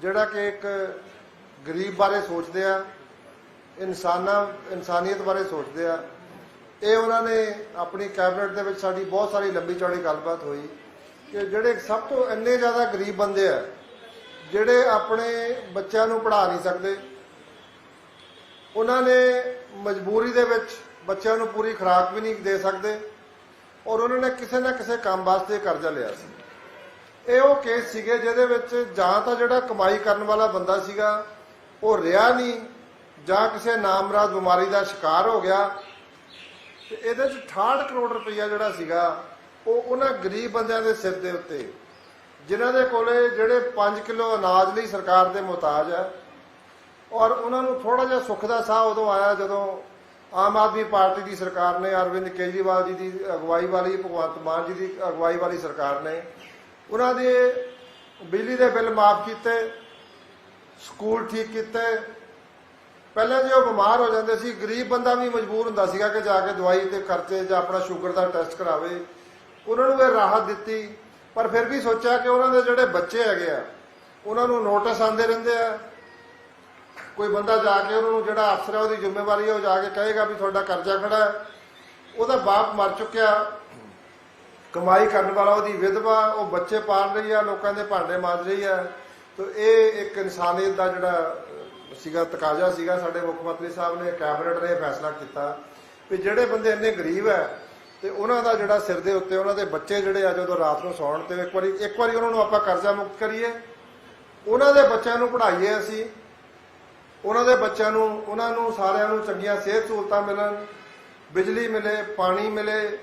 ਜਿਹੜਾ ਕਿ ਇੱਕ ਗਰੀਬ ਬਾਰੇ ਸੋਚਦੇ ਆ, ਇਨਸਾਨਾਂ, ਇਨਸਾਨੀਅਤ ਬਾਰੇ ਸੋਚਦੇ ਆ, ਇਹ ਉਹਨਾਂ ਨੇ ਆਪਣੀ ਕੈਬਨਿਟ ਦੇ ਵਿੱਚ ਸਾਡੀ ਬਹੁਤ ਸਾਰੀ ਲੰਬੀ ਚੌੜੀ ਗੱਲਬਾਤ ਹੋਈ ਕਿ ਜਿਹੜੇ ਸਭ ਤੋਂ ਇੰਨੇ ਜ਼ਿਆਦਾ ਗਰੀਬ ਬੰਦੇ ਆ, ਜਿਹੜੇ ਆਪਣੇ ਬੱਚਿਆਂ ਨੂੰ ਪੜ੍ਹਾ ਨਹੀਂ ਸਕਦੇ, ਉਹਨਾਂ ਨੇ ਮਜਬੂਰੀ ਦੇ ਵਿੱਚ ਬੱਚਿਆਂ ਨੂੰ ਪੂਰੀ ਖੁਰਾਕ ਵੀ ਨਹੀਂ ਦੇ ਸਕਦੇ ਔਰ ਉਹਨਾਂ ਨੇ ਕਿਸੇ ਨਾ ਕਿਸੇ ਕੰਮ ਵਾਸਤੇ ਕਰਜ਼ਾ ਲਿਆ ਸੀ। ਇਹ ਉਹ ਕੇਸ ਸੀਗੇ ਜਿਹਦੇ ਵਿੱਚ ਜਾਂ ਤਾਂ ਜਿਹੜਾ ਕਮਾਈ ਕਰਨ ਵਾਲਾ ਬੰਦਾ ਸੀਗਾ, ਉਹ ਰਿਹਾ ਨਹੀਂ, ਜਾਂ ਕਿਸੇ ਨਾਮਰਾਦ ਬਿਮਾਰੀ ਦਾ ਸ਼ਿਕਾਰ ਹੋ ਗਿਆ। ਤੇ ਇਹਦੇ ਚ 68 ਕਰੋੜ ਰੁਪਈਆ ਜਿਹੜਾ ਸੀਗਾ, ਉਹ ਉਹਨਾਂ ਗਰੀਬ ਬੰਦਿਆਂ ਦੇ ਸਿਰ ਦੇ ਉੱਤੇ। ਜਿਨ੍ਹਾਂ ਦੇ ਕੋਲੇ ਜਿਹੜੇ 5 ਕਿਲੋ ਅਨਾਜ ਲਈ ਸਰਕਾਰ ਦੇ ਮੁਹਤਾਜ ਹੈ ਔਰ ਉਹਨਾਂ ਨੂੰ ਥੋੜਾ ਜਿਹਾ ਸੁੱਖ ਦਾ ਸਾਹ ਉਦੋਂ ਆਇਆ ਜਦੋਂ ਆਮ ਆਦਮੀ ਪਾਰਟੀ ਦੀ ਸਰਕਾਰ ਨੇ, ਅਰਵਿੰਦ ਕੇਜਰੀਵਾਲ ਜੀ ਦੀ ਅਗਵਾਈ ਵਾਲੀ, ਭਗਵੰਤ ਮਾਨ ਜੀ ਦੀ ਅਗਵਾਈ ਵਾਲੀ ਸਰਕਾਰ ਨੇ ਉਹਨਾਂ ਦੇ ਬਿਜਲੀ ਦੇ ਬਿੱਲ ਮਾਫ ਕੀਤੇ, ਸਕੂਲ ਠੀਕ ਕੀਤੇ। ਪਹਿਲਾਂ ਜੇ ਉਹ ਬਿਮਾਰ ਹੋ ਜਾਂਦੇ ਸੀ, ਗਰੀਬ ਬੰਦਾ ਵੀ ਮਜਬੂਰ ਹੁੰਦਾ ਸੀਗਾ ਕਿ ਜਾ ਕੇ ਦਵਾਈ ਤੇ ਖਰਚੇ ਜਾਂ ਆਪਣਾ ਸ਼ੂਗਰ ਦਾ ਟੈਸਟ ਕਰਾਵੇ। ਉਹਨਾਂ ਨੂੰ ਇਹ ਰਾਹਤ ਦਿੱਤੀ, ਪਰ ਫਿਰ ਵੀ ਸੋਚਿਆ ਕਿ ਉਹਨਾਂ ਦੇ ਜਿਹੜੇ ਬੱਚੇ ਹੈਗੇ ਆ, ਉਹਨਾਂ ਨੂੰ ਨੋਟਿਸ ਆਉਂਦੇ ਰਹਿੰਦੇ ਆ। ਕੋਈ ਬੰਦਾ ਜਾ ਕੇ ਉਹਨਾਂ ਨੂੰ ਜਿਹੜਾ ਅਫਸਰ ਹੈ, ਉਹਦੀ ਜ਼ਿੰਮੇਵਾਰੀ ਹੈ, ਉਹ ਜਾ ਕੇ ਕਹੇਗਾ ਵੀ ਤੁਹਾਡਾ ਕਰਜ਼ਾ ਖੜਾ ਹੈ। ਉਹਦਾ ਬਾਪ ਮਰ ਚੁੱਕਿਆ। ਕਮਾਈ ਕਰਨ ਵਾਲਾ ਉਹਦੀ ਵਿਧਵਾ, ਉਹ ਬੱਚੇ ਪਾਲ ਰਹੀ ਆ, ਲੋਕਾਂ ਦੇ ਭਾਂਡੇ ਮਾਂਜ ਰਹੀ ਆ। ਤੋ ਇਹ ਇੱਕ ਇਨਸਾਨੀਅਤ ਦਾ ਜਿਹੜਾ ਸੀਗਾ, ਤਕਾਜ਼ਾ ਸੀਗਾ। ਸਾਡੇ ਮੁੱਖ ਮੰਤਰੀ ਸਾਹਿਬ ਨੇ ਕੈਬਨਿਟ ਨੇ ਇਹ ਫੈਸਲਾ ਕੀਤਾ ਵੀ ਜਿਹੜੇ ਬੰਦੇ ਇੰਨੇ ਗਰੀਬ ਹੈ ਤੇ ਉਹਨਾਂ ਦਾ ਜਿਹੜਾ ਸਿਰ ਦੇ ਉੱਤੇ, ਉਹਨਾਂ ਦੇ ਬੱਚੇ ਜਿਹੜੇ ਆ, ਜਦੋਂ ਰਾਤ ਨੂੰ ਸੌਣ ਤੇ ਇੱਕ ਵਾਰੀ ਇੱਕ ਵਾਰੀ ਉਹਨਾਂ ਨੂੰ ਆਪਾਂ ਕਰਜ਼ਾ ਮੁਕਤ ਕਰੀਏ। ਉਹਨਾਂ ਦੇ ਬੱਚਿਆਂ ਨੂੰ ਪੜ੍ਹਾਈਏ ਅਸੀਂ। ਉਹਨਾਂ ਦੇ ਬੱਚਿਆਂ ਨੂੰ, ਉਹਨਾਂ ਨੂੰ ਸਾਰਿਆਂ ਨੂੰ ਚੰਗੀਆਂ ਸਿਹਤ ਸਹੂਲਤਾਂ ਮਿਲਣ, ਬਿਜਲੀ ਮਿਲੇ, ਪਾਣੀ ਮਿਲੇ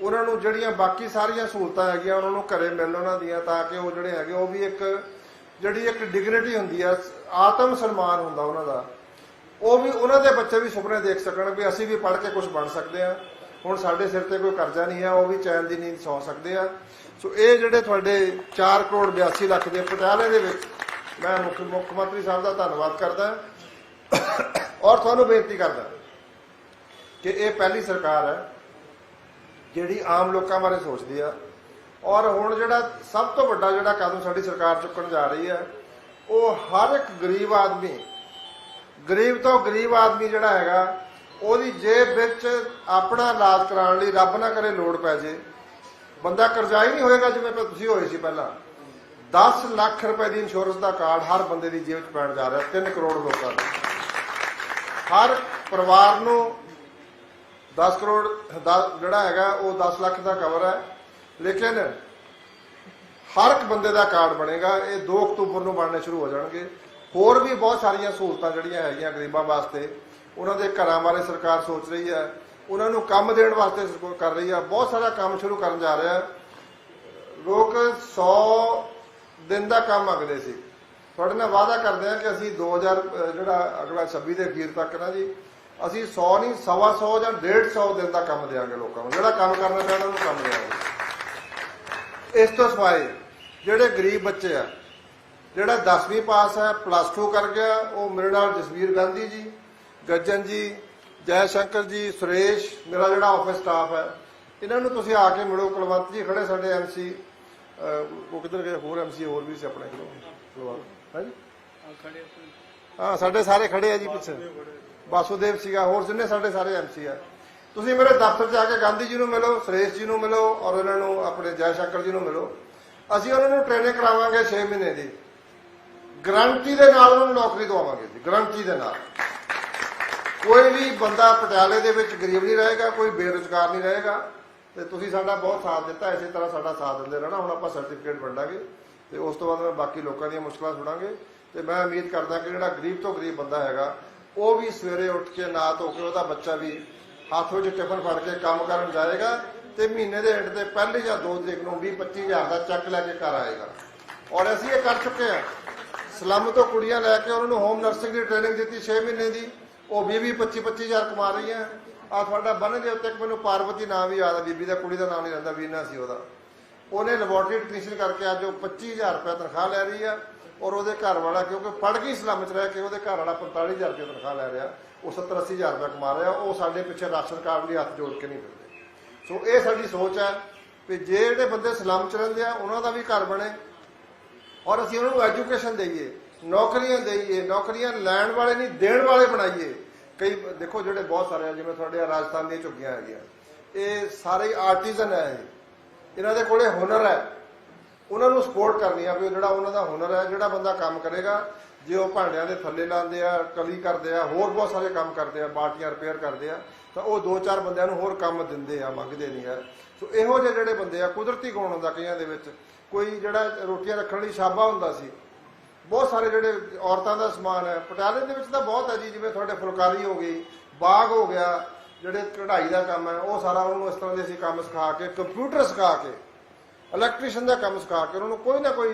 ਉਹਨਾਂ ਨੂੰ ਜਿਹੜੀਆਂ ਬਾਕੀ ਸਾਰੀਆਂ ਸਹੂਲਤਾਂ ਹੈਗੀਆਂ ਉਹਨਾਂ ਨੂੰ ਘਰੇ ਮਿਲਣ ਉਹਨਾਂ ਦੀਆਂ ਤਾਂ ਕਿ ਉਹ ਜਿਹੜੇ ਹੈਗੇ, ਉਹ ਵੀ ਇੱਕ ਜਿਹੜੀ ਇੱਕ ਡਿਗਨਿਟੀ ਹੁੰਦੀ ਆ, ਆਤਮ ਸਨਮਾਨ ਹੁੰਦਾ ਉਹਨਾਂ ਦਾ। ਉਹ ਵੀ ਉਹਨਾਂ ਦੇ ਬੱਚੇ ਵੀ ਸੁਪਨੇ ਦੇਖ ਸਕਣ ਵੀ ਅਸੀਂ ਵੀ ਪੜ੍ਹ ਕੇ ਕੁਝ ਬਣ ਸਕਦੇ ਆ ਹੁਣ ਸਾਡੇ ਸਿਰ ਤੇ ਕੋਈ ਕਰਜ਼ਾ ਨਹੀਂ ਹੈ ਉਹ ਵੀ ਚੈਨ ਦੀ ਨੀਂਦ ਸੌ ਸਕਦੇ ਆ। ਸੋ ਇਹ ਜਿਹੜੇ ਤੁਹਾਡੇ 4 ਕਰੋੜ 82 ਲੱਖ ਦੇ ਪਟਿਆਲੇ ਦੇ ਵਿੱਚ ਮੈਂ ਮੁੱਖ ਮੁੱਖ ਮੰਤਰੀ ਸਾਹਿਬ ਦਾ ਧੰਨਵਾਦ ਕਰਦਾ। ਔਰ ਤੁਹਾਨੂੰ ਬੇਨਤੀ ਕਰਦਾ ਕਿ ਇਹ ਪਹਿਲੀ ਸਰਕਾਰ ਹੈ ਜਿਹੜੀ ਆਮ ਲੋਕਾਂ ਬਾਰੇ ਸੋਚਦੀ ਆ। ਔਰ ਹੁਣ ਜਿਹੜਾ ਸਭ ਤੋਂ ਵੱਡਾ ਜਿਹੜਾ ਕਦਮ ਸਾਡੀ ਸਰਕਾਰ ਚੁੱਕਣ ਜਾ ਰਹੀ ਹੈ ਉਹ ਹਰ ਇੱਕ ਗਰੀਬ ਆਦਮੀ, ਗਰੀਬ ਤੋਂ ਗਰੀਬ ਆਦਮੀ ਜਿਹੜਾ ਹੈਗਾ, ਉਹਦੀ ਜੇਬ ਵਿੱਚ ਆਪਣਾ ਇਲਾਜ ਕਰਾਉਣ ਲਈ ਰੱਬ ਨਾ ਕਰੇ ਲੋੜ ਪੈ ਜੇ। ਬੰਦਾ ਕਰਜ਼ਾਈ ਨਹੀਂ ਹੋਏਗਾ ਜਿਵੇਂ ਤੁਸੀਂ ਹੋਏ ਸੀ ਪਹਿਲਾਂ। 10 ਲੱਖ ਰੁਪਏ ਦੀ ਇੰਸ਼ੋਰੈਂਸ ਦਾ ਕਾਰਡ ਹਰ ਬੰਦੇ ਦੀ ਜੇਬ 'ਚ ਪੈਣ ਜਾ ਰਿਹਾ 3 ਕਰੋੜ ਲੋਕਾਂ ਦਾ। ਹਰ ਪਰਿਵਾਰ ਨੂੰ 10 ਕਰੋੜ ਦਾ ਜਿਹੜਾ ਹੈਗਾ, ਉਹ 10 ਲੱਖ ਦਾ ਕਵਰ ਹੈ। ਲੇਕਿਨ ਹਰ ਇੱਕ ਬੰਦੇ ਦਾ ਕਾਰਡ ਬਣੇਗਾ। ਇਹ 2 ਅਕਤੂਬਰ ਨੂੰ ਬਣਨੇ ਸ਼ੁਰੂ ਹੋ ਜਾਣਗੇ। ਹੋਰ ਵੀ ਬਹੁਤ ਸਾਰੀਆਂ ਸਹੂਲਤਾਂ ਜਿਹੜੀਆਂ ਹੈਗੀਆਂ ਗਰੀਬਾਂ ਵਾਸਤੇ, ਉਹਨਾਂ ਦੇ ਘਰਾਂ ਬਾਰੇ ਸਰਕਾਰ ਸੋਚ ਰਹੀ ਹੈ। ਉਹਨਾਂ ਨੂੰ ਕੰਮ ਦੇਣ ਵਾਸਤੇ ਕਰ ਰਹੀ ਹੈ। ਬਹੁਤ ਸਾਰਾ ਕੰਮ ਸ਼ੁਰੂ ਕਰਨ ਜਾ ਰਿਹਾ ਹੈ। ਲੋਕ 100 ਦਿਨ ਦਾ ਕੰਮ ਮੰਗਦੇ ਸੀ। ਤੁਹਾਡੇ ਨਾਲ ਵਾਅਦਾ ਕਰਦੇ ਹਾਂ ਕਿ ਅਸੀਂ 2000 ਅਹ ਜਿਹੜਾ ਅਗਲਾ 26 ਦੇ ਅਖੀਰ ਤੱਕ ਨਾ ਜੀ ਅਸੀਂ 100 ਨਹੀਂ, ਸਵਾ 100 ਜਾਂ 150 ਦਿਨ ਦਾ ਕੰਮ ਦੇਵਾਂਗੇ ਲੋਕਾਂ ਨੂੰ। ਜਿਹੜਾ ਕੰਮ ਕਰਨਾ ਚਾਹੁੰਦਾ ਉਹਨੂੰ ਕੰਮ ਦੇਵਾਂਗੇ ਇਸ ਤੋਂ ਸਿਵਾਏ ਜਿਹੜੇ ਗਰੀਬ ਬੱਚੇ ਆ, ਜਿਹੜਾ 10ਵੀਂ ਪਾਸ ਹੈ ਪਲੱਸ 2 ਕਰ ਗਿਆ, ਉਹ ਮੇਰੇ ਨਾਲ ਜਸਵੀਰ ਗਾਂਧੀ ਜੀ, ਗੱਜਨ ਜੀ ਜੈ ਸ਼ੰਕਰ ਜੀ, ਸੁਰੇਸ਼, ਮੇਰਾ ਜਿਹੜਾ ਆਫਿਸ ਸਟਾਫ ਹੈ, ਇਹਨਾਂ ਨੂੰ ਤੁਸੀਂ ਆ ਕੇ ਮਿਲੋ, ਕੁਲਵੰਤ ਜੀ ਖੜੇ ਸਾਡੇ ਐਮਸੀ ਉਹ ਕਿੱਧਰ ਗਏ? ਹੋਰ ਐਮਸੀ ਹੋਰ ਵੀ ਸੀ ਆਪਣੇ ਕੋਲ। ਕੁਲਵੰਤ, ਹੈ ਜੀ? ਹਾਂ, ਸਾਡੇ ਸਾਰੇ ਖੜੇ ਆ ਜੀ ਪਿੱਛੇ। ਵਾਸੂਦੇਵ ਸੀਗਾ, ਹੋਰ ਜਿੰਨੇ ਸਾਡੇ ਸਾਰੇ ਐਮਸੀ ਆ। ਤੁਸੀਂ ਮੇਰੇ ਦਫ਼ਤਰ 'ਚ ਆ ਕੇ ਗਾਂਧੀ ਜੀ ਨੂੰ ਮਿਲੋ, ਸੁਰੇਸ਼ ਜੀ ਨੂੰ ਮਿਲੋ ਔਰ ਉਹਨਾਂ ਨੂੰ ਆਪਣੇ ਜੈ ਸ਼ੰਕਰ ਜੀ ਨੂੰ ਮਿਲੋ। ਅਸੀਂ ਉਹਨਾਂ ਨੂੰ ਟ੍ਰੇਨਿੰਗ ਕਰਾਵਾਂਗੇ 6 ਮਹੀਨੇ ਦੀ। ਗਰੰਟੀ ਦੇ ਨਾਲ ਉਹਨਾਂ ਨੂੰ ਨੌਕਰੀ ਦਵਾਵਾਂਗੇ ਜੀ, ਗਰੰਟੀ ਦੇ ਨਾਲ। ਕੋਈ ਵੀ ਬੰਦਾ ਪਟਿਆਲੇ ਦੇ ਵਿੱਚ ਗਰੀਬ ਨਹੀਂ ਰਹੇਗਾ, ਕੋਈ ਬੇਰੁਜ਼ਗਾਰ ਨਹੀਂ ਰਹੇਗਾ। ਤੇ ਤੁਸੀਂ ਸਾਡਾ ਬਹੁਤ ਸਾਥ ਦਿੱਤਾ, ਇਸੇ ਤਰ੍ਹਾਂ ਸਾਡਾ ਸਾਥ ਦਿੰਦੇ ਰਹਿਣਾ। ਹੁਣ ਆਪਾਂ ਸਰਟੀਫਿਕੇਟ ਵੰਡਾਂਗੇ ਤੇ ਉਸ ਤੋਂ ਬਾਅਦ ਮੈਂ ਬਾਕੀ ਲੋਕਾਂ ਦੀਆਂ ਮੁਸ਼ਕਲਾਂ ਸੁਣਾਂਗੇ। ਤੇ ਮੈਂ ਉਮੀਦ ਕਰਦਾ ਕਿ ਜਿਹੜਾ ਗਰੀਬ ਤੋਂ ਗਰੀਬ ਬੰਦਾ ਹੈਗਾ, ਉਹ ਵੀ ਸਵੇਰੇ ਉੱਠ ਕੇ ਨਾ ਧੋ ਕੇ ਉਹਦਾ ਬੱਚਾ ਵੀ ਹੱਥ ਵਿੱਚ ਟਿਫਨ ਫੜ ਕੇ ਕੰਮ ਕਰਨ ਜਾਏਗਾ ਤੇ ਮਹੀਨੇ ਦੇ ਐਂਡ ਤੇ ਪਹਿਲੀ ਜਾਂ ਦੋ ਤਰੀਕ ਨੂੰ 20 25000 ਦਾ ਚੈੱਕ ਲੈ ਕੇ ਘਰ ਆਏਗਾ। ਔਰ ਅਸੀਂ ਇਹ ਕਰ ਚੁੱਕੇ ਹਾਂ। ਸਲਮ ਤੋਂ ਕੁੜੀਆਂ ਲੈ ਕੇ ਉਹਨਾਂ ਨੂੰ ਹੋਮ ਨਰਸਿੰਗ ਦੀ ਟ੍ਰੇਨਿੰਗ ਦਿੱਤੀ 6 ਮਹੀਨੇ ਦੀ। ਉਹ 20 20 25 25000 ਕਮਾ ਰਹੀਆਂ। ਆ ਤੁਹਾਡਾ ਬੰਨ ਦੇ ਉੱਤੇ ਮੈਨੂੰ ਪਾਰਵਤੀ ਨਾਮ ਵੀ ਯਾਦ ਆ, ਬੀਬੀ ਦਾ ਕੁੜੀ ਦਾ ਨਾਮ ਨਹੀਂ ਰਹਿੰਦਾ, ਵੀਨਾ ਸੀ ਉਹਦਾ। ਉਹਨੇ ਲੈਬੋਰਟਰੀ ਟੈਕਨੀਸ਼ੀਅਨ ਕਰਕੇ ਅੱਜ ਉਹ 25000 ਰੁਪਏ ਤਨਖਾਹ ਲੈ ਰਹੀ ਆ। ਔਰ ਉਹਦੇ ਘਰ ਵਾਲਾ ਕਿਉਂਕਿ ਪੜ ਗਈ ਸਲਮ ਚ ਰਹਿ ਕੇ ਉਹਦੇ ਘਰ ਵਾਲਾ 45000 ਰੁਪਏ ਤਨਖਾਹ ਲੈ ਰਿਹਾ, ਉਹ 70 80000 ਰੁਪਏ ਕਮਾ ਰਿਹਾ, ਉਹ ਸਾਡੇ ਪਿੱਛੇ ਰਾਸ਼ਨ ਕਾਰਡ ਲਈ ਹੱਥ ਜੋੜ ਕੇ ਨਹੀਂ ਫਿਰਦੇ ਸੋ ਇਹ ਸਾਡੀ ਸੋਚ ਹੈ ਕਿ ਜਿਹੜੇ ਬੰਦੇ ਸਲਾਮ ਚ ਰਹਿੰਦੇ ਆ, ਉਹਨਾਂ ਦਾ ਵੀ ਘਰ ਬਣੇ ਔਰ ਅਸੀਂ ਉਹਨਾਂ ਨੂੰ ਐਜੂਕੇਸ਼ਨ ਦੇਈਏ, ਨੌਕਰੀਆਂ ਦੇਈਏ, ਨੌਕਰੀਆਂ ਲੈਣ ਵਾਲੇ ਨਹੀਂ, ਦੇਣ ਵਾਲੇ ਬਣਾਈਏ। ਕਈ ਦੇਖੋ ਜਿਹੜੇ ਬਹੁਤ ਸਾਰੇ ਆ, ਜਿਵੇਂ ਤੁਹਾਡੇ ਆਹ ਰਾਜਸਥਾਨ ਦੀਆਂ ਝੁੱਗੀਆਂ ਹੈਗੀਆਂ। ਇਹ ਸਾਰੇ ਆਰਟੀਜ਼ਨ ਹੈ ਇਹਨਾਂ ਦੇ ਕੋਲੇ ਹੁਨਰ ਹੈ। ਉਹਨਾਂ ਨੂੰ ਸਪੋਰਟ ਕਰਨੀ ਆ ਵੀ ਉਹ ਜਿਹੜਾ ਉਹਨਾਂ ਦਾ ਹੁਨਰ ਹੈ, ਜਿਹੜਾ ਬੰਦਾ ਕੰਮ ਕਰੇਗਾ, ਜੇ ਉਹ ਭਾਂਡਿਆਂ ਦੇ ਥੱਲੇ ਲਾਉਂਦੇ ਆ, ਕਲੀ ਕਰਦੇ ਆ, ਹੋਰ ਬਹੁਤ ਸਾਰੇ ਕੰਮ ਕਰਦੇ ਆ, ਬਾਲਟੀਆਂ ਰਿਪੇਅਰ ਕਰਦੇ ਆ, ਤਾਂ ਉਹ ਦੋ ਚਾਰ ਬੰਦਿਆਂ ਨੂੰ ਹੋਰ ਕੰਮ ਦਿੰਦੇ ਆ, ਮੰਗਦੇ ਨਹੀਂ ਆ। ਸੋ ਇਹੋ ਜਿਹੇ ਜਿਹੜੇ ਬੰਦੇ ਆ, ਕੁਦਰਤੀ ਗੁਣ ਹੁੰਦਾ ਕਈਆਂ ਦੇ ਵਿੱਚ। ਕੋਈ ਜਿਹੜਾ ਰੋਟੀਆਂ ਰੱਖਣ ਲਈ ਛਾਬਾ ਹੁੰਦਾ ਸੀ, ਬਹੁਤ ਸਾਰੇ ਜਿਹੜੇ ਔਰਤਾਂ ਦਾ ਸਮਾਨ ਹੈ, ਪਟਿਆਲੇ ਦੇ ਵਿੱਚ ਤਾਂ ਬਹੁਤ ਹੈ ਜੀ, ਜਿਵੇਂ ਤੁਹਾਡੇ ਫੁਲਕਾਰੀ ਹੋ ਗਈ, ਬਾਗ ਹੋ ਗਿਆ, ਜਿਹੜੇ ਕਢਾਈ ਦਾ ਕੰਮ ਹੈ, ਉਹ ਸਾਰਾ ਉਹਨੂੰ ਇਸ ਤਰ੍ਹਾਂ ਦੇ ਅਸੀਂ ਕੰਮ ਸਿਖਾ ਕੇ, ਕੰਪਿਊਟਰ ਸਿਖਾ ਕੇ ਇਲੈਕਟ੍ਰੀਸ਼ੀਅਨ ਦਾ ਕੰਮ ਸਿਖਾ ਕੇ ਉਹਨਾਂ ਨੂੰ ਕੋਈ ਨਾ ਕੋਈ